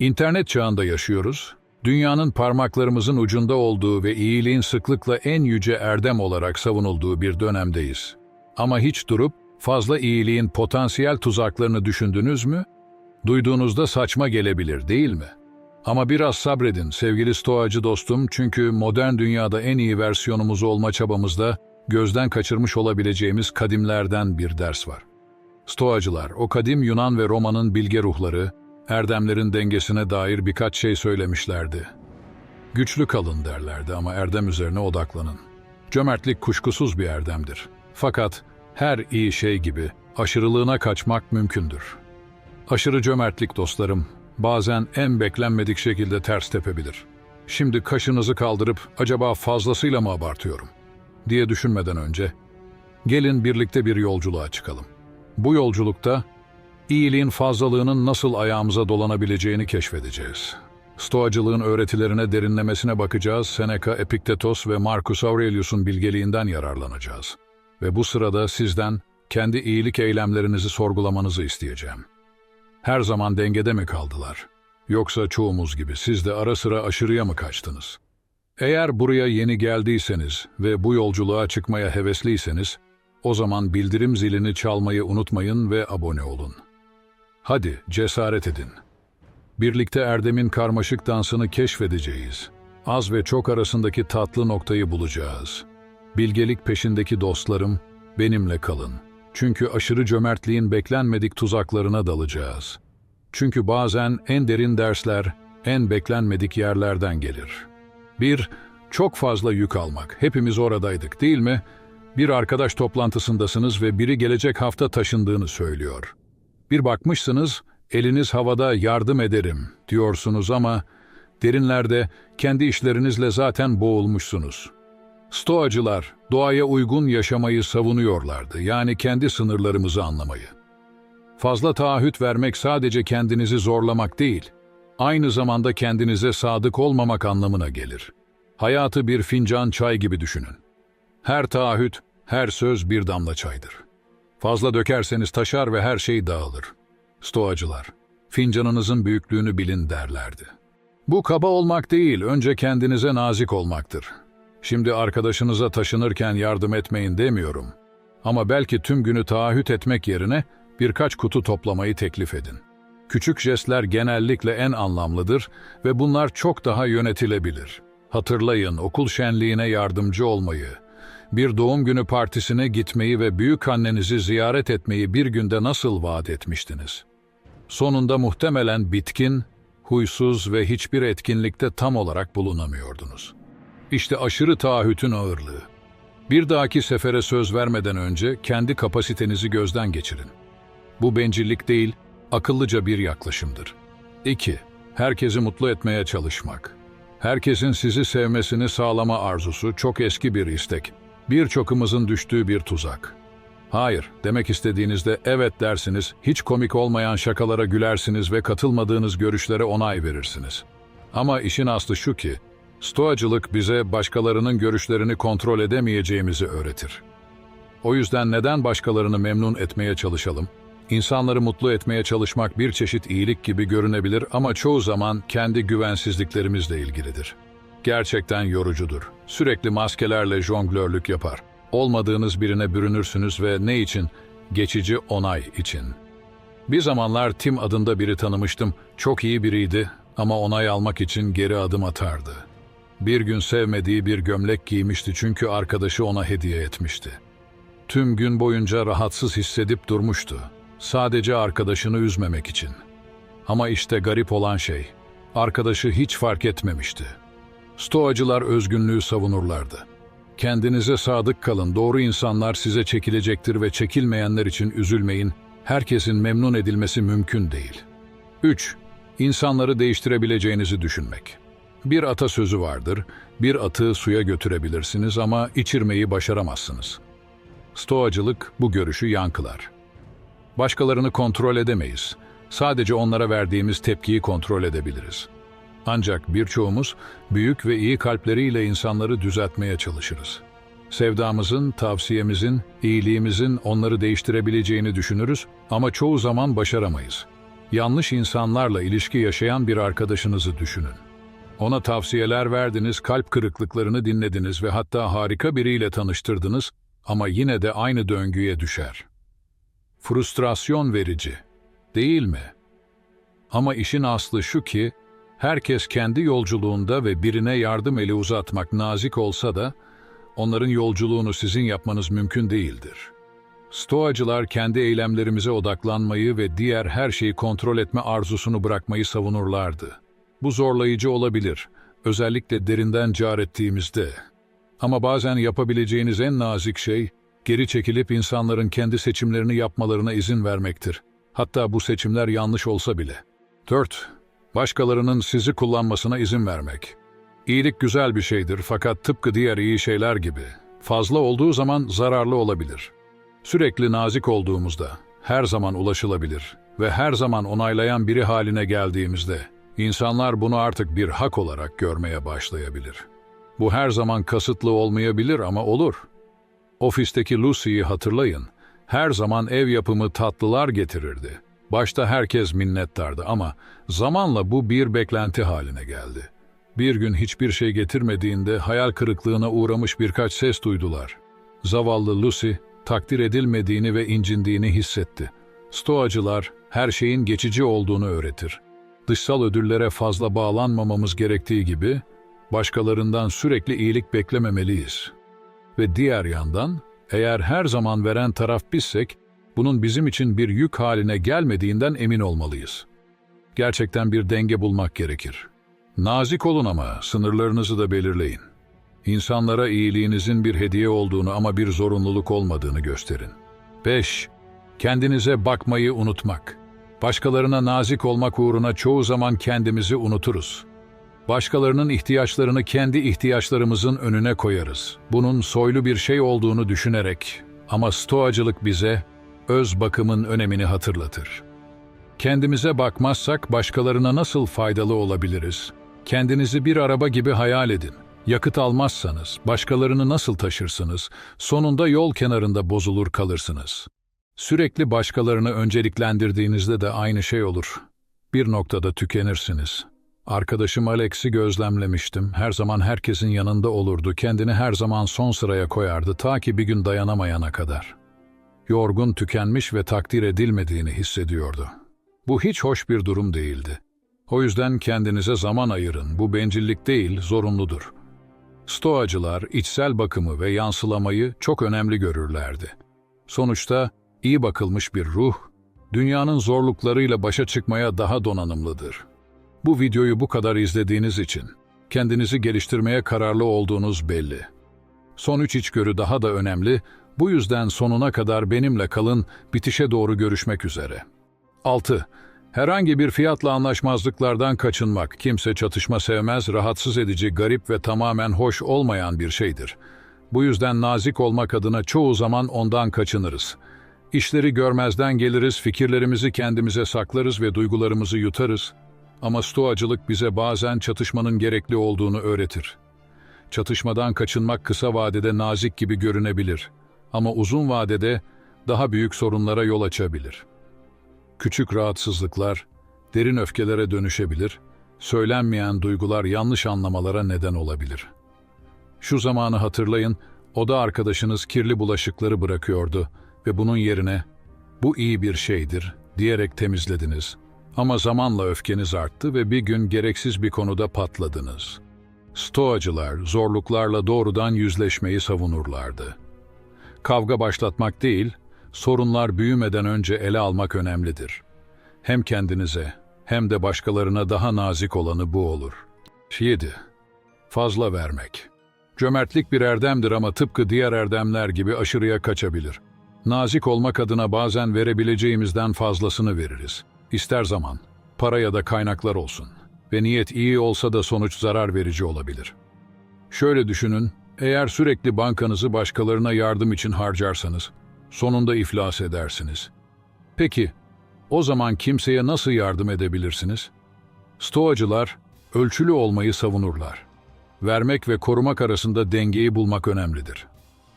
İnternet çağında yaşıyoruz. Dünyanın parmaklarımızın ucunda olduğu ve iyiliğin sıklıkla en yüce erdem olarak savunulduğu bir dönemdeyiz. Ama hiç durup fazla iyiliğin potansiyel tuzaklarını düşündünüz mü? Duyduğunuzda saçma gelebilir değil mi? Ama biraz sabredin sevgili stoacı dostum çünkü modern dünyada en iyi versiyonumuz olma çabamızda gözden kaçırmış olabileceğimiz kadimlerden bir ders var. Stoacılar, o kadim Yunan ve Roma'nın bilge ruhları, erdemlerin dengesine dair birkaç şey söylemişlerdi. Güçlü kalın derlerdi ama erdem üzerine odaklanın. Cömertlik kuşkusuz bir erdemdir. Fakat her iyi şey gibi aşırılığına kaçmak mümkündür. Aşırı cömertlik dostlarım, bazen en beklenmedik şekilde ters tepebilir. Şimdi kaşınızı kaldırıp acaba fazlasıyla mı abartıyorum diye düşünmeden önce gelin birlikte bir yolculuğa çıkalım. Bu yolculukta iyiliğin fazlalığının nasıl ayağımıza dolanabileceğini keşfedeceğiz. Stoacılığın öğretilerine derinlemesine bakacağız, Seneca, Epiktetos ve Marcus Aurelius'un bilgeliğinden yararlanacağız. Ve bu sırada sizden kendi iyilik eylemlerinizi sorgulamanızı isteyeceğim. Her zaman dengede mi kaldılar? Yoksa çoğumuz gibi siz de ara sıra aşırıya mı kaçtınız? Eğer buraya yeni geldiyseniz ve bu yolculuğa çıkmaya hevesliyseniz, o zaman bildirim zilini çalmayı unutmayın ve abone olun. Hadi cesaret edin. Birlikte Erdem'in karmaşık dansını keşfedeceğiz. Az ve çok arasındaki tatlı noktayı bulacağız. Bilgelik peşindeki dostlarım, benimle kalın. Çünkü aşırı cömertliğin beklenmedik tuzaklarına dalacağız. Çünkü bazen en derin dersler, en beklenmedik yerlerden gelir. Bir, çok fazla yük almak. Hepimiz oradaydık değil mi? Bir arkadaş toplantısındasınız ve biri gelecek hafta taşındığını söylüyor. Bir bakmışsınız, eliniz havada yardım ederim diyorsunuz ama derinlerde kendi işlerinizle zaten boğulmuşsunuz. Stoacılar doğaya uygun yaşamayı savunuyorlardı. Yani kendi sınırlarımızı anlamayı. Fazla taahhüt vermek sadece kendinizi zorlamak değil, aynı zamanda kendinize sadık olmamak anlamına gelir. Hayatı bir fincan çay gibi düşünün. Her taahhüt, her söz bir damla çaydır. Fazla dökerseniz taşar ve her şey dağılır. Stoacılar, fincanınızın büyüklüğünü bilin derlerdi. Bu kaba olmak değil, önce kendinize nazik olmaktır. Şimdi arkadaşınıza taşınırken yardım etmeyin demiyorum. Ama belki tüm günü taahhüt etmek yerine birkaç kutu toplamayı teklif edin. Küçük jestler genellikle en anlamlıdır ve bunlar çok daha yönetilebilir. Hatırlayın okul şenliğine yardımcı olmayı, bir doğum günü partisine gitmeyi ve büyük annenizi ziyaret etmeyi bir günde nasıl vaat etmiştiniz? Sonunda muhtemelen bitkin, huysuz ve hiçbir etkinlikte tam olarak bulunamıyordunuz. İşte aşırı taahhütün ağırlığı. Bir dahaki sefere söz vermeden önce kendi kapasitenizi gözden geçirin. Bu bencillik değil, akıllıca bir yaklaşımdır. 2. Herkesi mutlu etmeye çalışmak. Herkesin sizi sevmesini sağlama arzusu çok eski bir istek. Birçokumuzun düştüğü bir tuzak. Hayır, demek istediğinizde evet dersiniz, hiç komik olmayan şakalara gülersiniz ve katılmadığınız görüşlere onay verirsiniz. Ama işin aslı şu ki, Stoacılık bize başkalarının görüşlerini kontrol edemeyeceğimizi öğretir. O yüzden neden başkalarını memnun etmeye çalışalım? İnsanları mutlu etmeye çalışmak bir çeşit iyilik gibi görünebilir ama çoğu zaman kendi güvensizliklerimizle ilgilidir. Gerçekten yorucudur. Sürekli maskelerle jonglörlük yapar. Olmadığınız birine bürünürsünüz ve ne için? Geçici onay için. Bir zamanlar Tim adında biri tanımıştım. Çok iyi biriydi ama onay almak için geri adım atardı. Bir gün sevmediği bir gömlek giymişti çünkü arkadaşı ona hediye etmişti. Tüm gün boyunca rahatsız hissedip durmuştu. Sadece arkadaşını üzmemek için. Ama işte garip olan şey, arkadaşı hiç fark etmemişti. Stoacılar özgünlüğü savunurlardı. Kendinize sadık kalın, doğru insanlar size çekilecektir ve çekilmeyenler için üzülmeyin, herkesin memnun edilmesi mümkün değil. 3. İnsanları değiştirebileceğinizi düşünmek. Bir atasözü vardır, bir atı suya götürebilirsiniz ama içirmeyi başaramazsınız. Stoacılık bu görüşü yankılar. Başkalarını kontrol edemeyiz. Sadece onlara verdiğimiz tepkiyi kontrol edebiliriz. Ancak birçoğumuz büyük ve iyi kalpleriyle insanları düzeltmeye çalışırız. Sevdamızın, tavsiyemizin, iyiliğimizin onları değiştirebileceğini düşünürüz ama çoğu zaman başaramayız. Yanlış insanlarla ilişki yaşayan bir arkadaşınızı düşünün. Ona tavsiyeler verdiniz, kalp kırıklıklarını dinlediniz ve hatta harika biriyle tanıştırdınız ama yine de aynı döngüye düşer. Frustrasyon verici, değil mi? Ama işin aslı şu ki, herkes kendi yolculuğunda ve birine yardım eli uzatmak nazik olsa da, onların yolculuğunu sizin yapmanız mümkün değildir. Stoacılar kendi eylemlerimize odaklanmayı ve diğer her şeyi kontrol etme arzusunu bırakmayı savunurlardı. Bu zorlayıcı olabilir, özellikle derinden car ettiğimizde. Ama bazen yapabileceğiniz en nazik şey, geri çekilip insanların kendi seçimlerini yapmalarına izin vermektir. Hatta bu seçimler yanlış olsa bile. 4. Başkalarının sizi kullanmasına izin vermek. İyilik güzel bir şeydir fakat tıpkı diğer iyi şeyler gibi, fazla olduğu zaman zararlı olabilir. Sürekli nazik olduğumuzda, her zaman ulaşılabilir ve her zaman onaylayan biri haline geldiğimizde, insanlar bunu artık bir hak olarak görmeye başlayabilir. Bu her zaman kasıtlı olmayabilir ama olur. Ofisteki Lucy'yi hatırlayın. Her zaman ev yapımı tatlılar getirirdi. Başta herkes minnettardı ama zamanla bu bir beklenti haline geldi. Bir gün hiçbir şey getirmediğinde hayal kırıklığına uğramış birkaç ses duydular. Zavallı Lucy, takdir edilmediğini ve incindiğini hissetti. Stoacılar her şeyin geçici olduğunu öğretir. Dışsal ödüllere fazla bağlanmamamız gerektiği gibi, başkalarından sürekli iyilik beklememeliyiz. Ve diğer yandan, eğer her zaman veren taraf bizsek, bunun bizim için bir yük haline gelmediğinden emin olmalıyız. Gerçekten bir denge bulmak gerekir. Nazik olun ama sınırlarınızı da belirleyin. İnsanlara iyiliğinizin bir hediye olduğunu ama bir zorunluluk olmadığını gösterin. 5. Kendinize bakmayı unutmak. Başkalarına nazik olmak uğruna çoğu zaman kendimizi unuturuz. Başkalarının ihtiyaçlarını kendi ihtiyaçlarımızın önüne koyarız. Bunun soylu bir şey olduğunu düşünerek ama stoacılık bize öz bakımın önemini hatırlatır. Kendimize bakmazsak başkalarına nasıl faydalı olabiliriz? Kendinizi bir araba gibi hayal edin. Yakıt almazsanız başkalarını nasıl taşırsınız? Sonunda yol kenarında bozulur kalırsınız. Sürekli başkalarını önceliklendirdiğinizde de aynı şey olur. Bir noktada tükenirsiniz. Arkadaşım Alex'i gözlemlemiştim. Her zaman herkesin yanında olurdu. Kendini her zaman son sıraya koyardı ta ki bir gün dayanamayana kadar. Yorgun, tükenmiş ve takdir edilmediğini hissediyordu. Bu hiç hoş bir durum değildi. O yüzden kendinize zaman ayırın. Bu bencillik değil, zorunludur. Stoacılar içsel bakımı ve yansılamayı çok önemli görürlerdi. Sonuçta iyi bakılmış bir ruh, dünyanın zorluklarıyla başa çıkmaya daha donanımlıdır. Bu videoyu bu kadar izlediğiniz için kendinizi geliştirmeye kararlı olduğunuz belli. Son üç içgörü daha da önemli, bu yüzden sonuna kadar benimle kalın, bitişe doğru görüşmek üzere. 6. Herhangi bir fiyatla anlaşmazlıklardan kaçınmak, kimse çatışma sevmez, rahatsız edici, garip ve tamamen hoş olmayan bir şeydir. Bu yüzden nazik olmak adına çoğu zaman ondan kaçınırız. İşleri görmezden geliriz, fikirlerimizi kendimize saklarız ve duygularımızı yutarız. Ama stoacılık bize bazen çatışmanın gerekli olduğunu öğretir. Çatışmadan kaçınmak kısa vadede nazik gibi görünebilir ama uzun vadede daha büyük sorunlara yol açabilir. Küçük rahatsızlıklar derin öfkelere dönüşebilir, söylenmeyen duygular yanlış anlamalara neden olabilir. Şu zamanı hatırlayın, oda arkadaşınız kirli bulaşıkları bırakıyordu ve bunun yerine bu iyi bir şeydir diyerek temizlediniz. Ama zamanla öfkeniz arttı ve bir gün gereksiz bir konuda patladınız. Stoacılar zorluklarla doğrudan yüzleşmeyi savunurlardı. Kavga başlatmak değil, sorunlar büyümeden önce ele almak önemlidir. Hem kendinize hem de başkalarına daha nazik olanı bu olur. 7. Fazla vermek. Cömertlik bir erdemdir ama tıpkı diğer erdemler gibi aşırıya kaçabilir. Nazik olmak adına bazen verebileceğimizden fazlasını veririz. İster zaman, para ya da kaynaklar olsun. Ve niyet iyi olsa da sonuç zarar verici olabilir. Şöyle düşünün, eğer sürekli bankanızı başkalarına yardım için harcarsanız, sonunda iflas edersiniz. Peki, o zaman kimseye nasıl yardım edebilirsiniz? Stoacılar, ölçülü olmayı savunurlar. Vermek ve korumak arasında dengeyi bulmak önemlidir.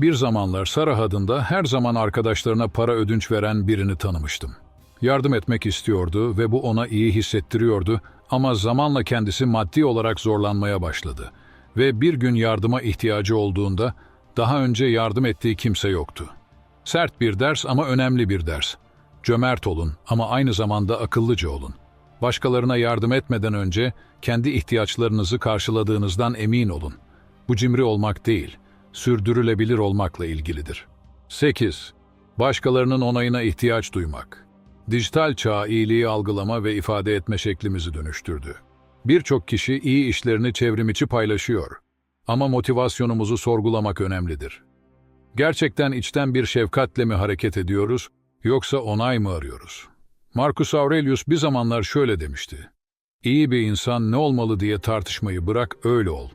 Bir zamanlar Sarah adında her zaman arkadaşlarına para ödünç veren birini tanımıştım. Yardım etmek istiyordu ve bu ona iyi hissettiriyordu ama zamanla kendisi maddi olarak zorlanmaya başladı. Ve bir gün yardıma ihtiyacı olduğunda daha önce yardım ettiği kimse yoktu. Sert bir ders ama önemli bir ders. Cömert olun ama aynı zamanda akıllıca olun. Başkalarına yardım etmeden önce kendi ihtiyaçlarınızı karşıladığınızdan emin olun. Bu cimri olmak değil, sürdürülebilir olmakla ilgilidir. 8. Başkalarının onayına ihtiyaç duymak. Dijital çağ iyiliği algılama ve ifade etme şeklimizi dönüştürdü. Birçok kişi iyi işlerini çevrimiçi paylaşıyor. Ama motivasyonumuzu sorgulamak önemlidir. Gerçekten içten bir şefkatle mi hareket ediyoruz, yoksa onay mı arıyoruz? Marcus Aurelius bir zamanlar şöyle demişti. İyi bir insan ne olmalı diye tartışmayı bırak, öyle ol.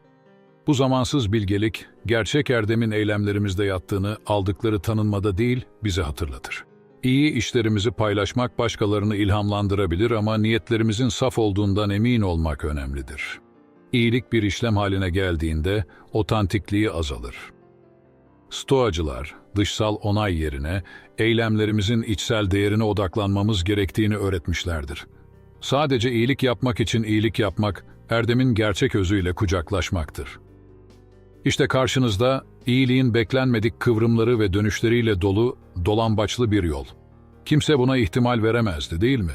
Bu zamansız bilgelik, gerçek erdemin eylemlerimizde yattığını aldıkları tanınmada değil, bize hatırlatır. İyi işlerimizi paylaşmak başkalarını ilhamlandırabilir ama niyetlerimizin saf olduğundan emin olmak önemlidir. İyilik bir işlem haline geldiğinde otantikliği azalır. Stoacılar, dışsal onay yerine eylemlerimizin içsel değerine odaklanmamız gerektiğini öğretmişlerdir. Sadece iyilik yapmak için iyilik yapmak, erdemin gerçek özüyle kucaklaşmaktır. İşte karşınızda iyiliğin beklenmedik kıvrımları ve dönüşleriyle dolu, dolambaçlı bir yol. Kimse buna ihtimal veremezdi değil mi?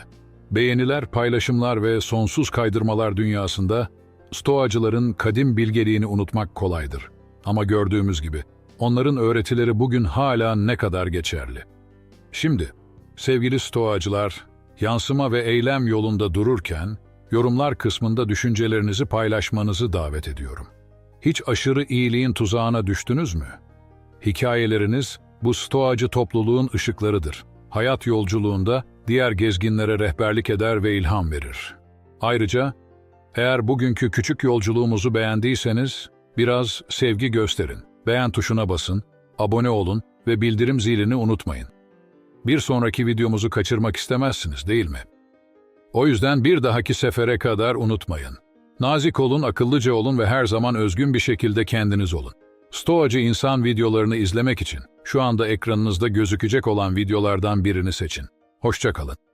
Beğeniler, paylaşımlar ve sonsuz kaydırmalar dünyasında Stoacıların kadim bilgeliğini unutmak kolaydır. Ama gördüğümüz gibi onların öğretileri bugün hala ne kadar geçerli. Şimdi, sevgili Stoacılar, yansıma ve eylem yolunda dururken, yorumlar kısmında düşüncelerinizi paylaşmanızı davet ediyorum. Hiç aşırı iyiliğin tuzağına düştünüz mü? Hikayeleriniz bu stoacı topluluğun ışıklarıdır. Hayat yolculuğunda diğer gezginlere rehberlik eder ve ilham verir. Ayrıca eğer bugünkü küçük yolculuğumuzu beğendiyseniz biraz sevgi gösterin. Beğen tuşuna basın, abone olun ve bildirim zilini unutmayın. Bir sonraki videomuzu kaçırmak istemezsiniz değil mi? O yüzden bir dahaki sefere kadar unutmayın. Nazik olun, akıllıca olun ve her zaman özgün bir şekilde kendiniz olun. Stoacı insan videolarını izlemek için şu anda ekranınızda gözükecek olan videolardan birini seçin. Hoşçakalın.